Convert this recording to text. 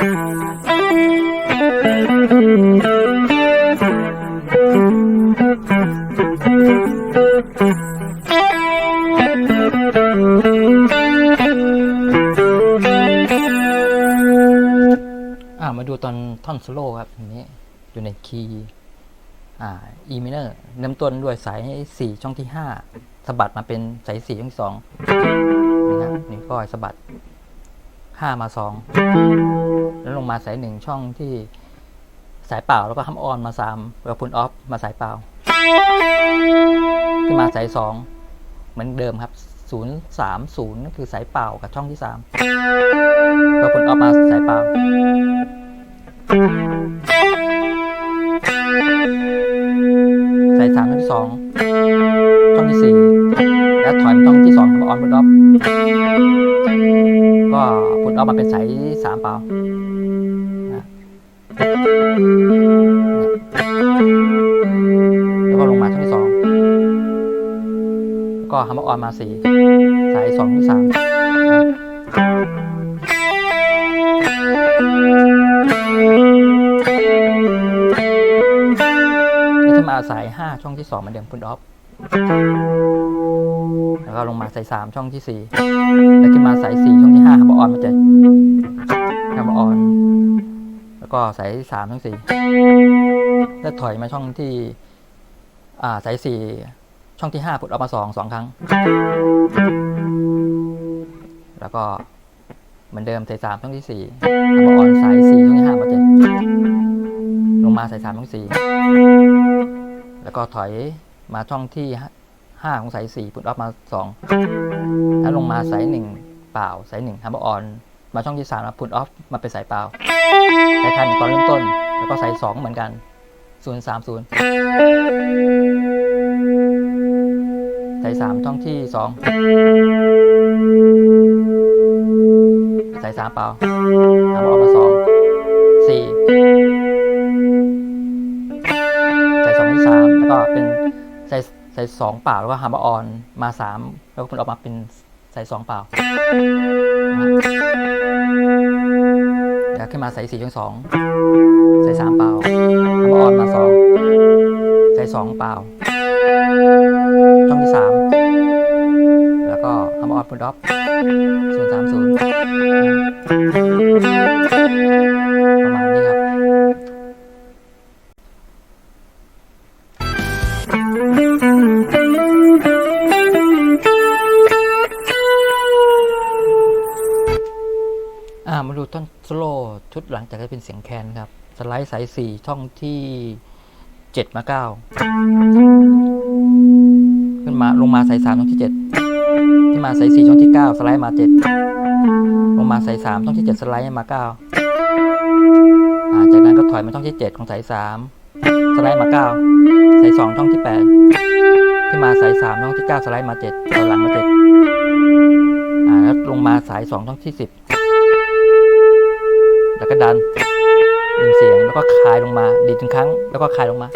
มาดูตอนท่อนโซโล่ครับอันนี้อยู่ในคีย์อ่า E minor เริ่มต้นด้วยสายสี่ช่องที่ห้าสะบัดมาเป็นสายสี่ช่องที่สองนะครับนี่ก็สะบัด ห้ามาสองแล้วลงมาสายหนึ่งช่องที่สายเปล่าแล้วก็ฮัมออนมาสามแล้วพุนออฟมาสายเปล่าขึ้นมาสายสองเหมือนเดิมครับศูนย์สามศูนย์นั่นคือสายเปล่ากับช่องที่สามแล้วพุนออฟมาสายเปล่าสายสามช่องที่สองช่องที่สี่แล้วถอยมาช่องที่สองมาออนพุทออฟ ก็พุทออฟมาเป็นสายสามเปล่าแล้วก็ลงมาช่องที่สองก็ฮัมเมอออนมาสี่สายสองที่สามจะมาสายห้าช่องที่สองเหมือนเดิมพุทออฟ ก็ลงมาใส่สามช่องที่สี่แล้วขึ้นมาใส่สี่ช่องที่ห้าฮัมเบอร์ออนมาเจ็ดฮัมเบอร์ออนแล้วก็ใส่สามช่องสี่แล้วถอยมาช่องที่ อ่าใส่สี่ช่องที่ห้าพุทออกมาสองสองครั้ง แล้วก็เหมือนเดิมใส่สามช่องที่สี่ฮัมเบอร์ออนใส่สี่ช่องที่ห้ามาเจ็ดลงมาใส่สามช่องสี่แล้วก็ถอยมาช่องที่ ห้าของสายสี่พุทออฟมาสองแล้วลงมาสายหนึ่งเปล่าสายหนึ่งฮัมเบอร์ออนมาช่องที่สามมาพุทออฟมาเป็นสายเปล่าคล้ายๆเหมือนตอนเริ่มต้น แล้วก็สายสองเหมือนกันศูนย์สามศูนย์สายสามช่องที่สองสายสามเปล่าฮัมเบอร์ออนมาายสายสองเปล่าแล้วก็ฮัมบอร์ออนมาสามแล้วก็พุทออฟมาเป็นสายสองเปล่าแล้วขึ้นมาใส่สี่ช่องสองใส่สามเปล่าทำออนมาสองใส่สองเปล่าช่องที่สามแล้วก็ทำออนพุดออฟศูนย์สามศูนย์ อ่ามาดูต้นสโลว์ชุดหลังจากที่เป็นเสียงแคนครับ สไลด์สายสี่ช่องที่เจ็ดมาเก้าขึ้นมาลงมาสายสามช่องที่เจ็ดขึ้นมาสายสี่ช่องที่เก้าสไลด์มาเจ็ดลงมาสายสามช่องที่เจ็ดสไลด์มาเก้าอ่าจากนั้นก็ถอยมาช่องที่เจ็ดของสายสามสไลด์มาเก้าสายสองช่องที่แปดขึ้นมาสายสามช่องที่เก้าสไลด์มาเจ็ดต่อหลังมาเจ็ดอ่าแล้วลงมาสายสองช่องที่สิบ แล้วก็ดันดึงเสียงแล้วก็คลายลงมาดีดถึงครั้ง แล้วก็คลายลงมา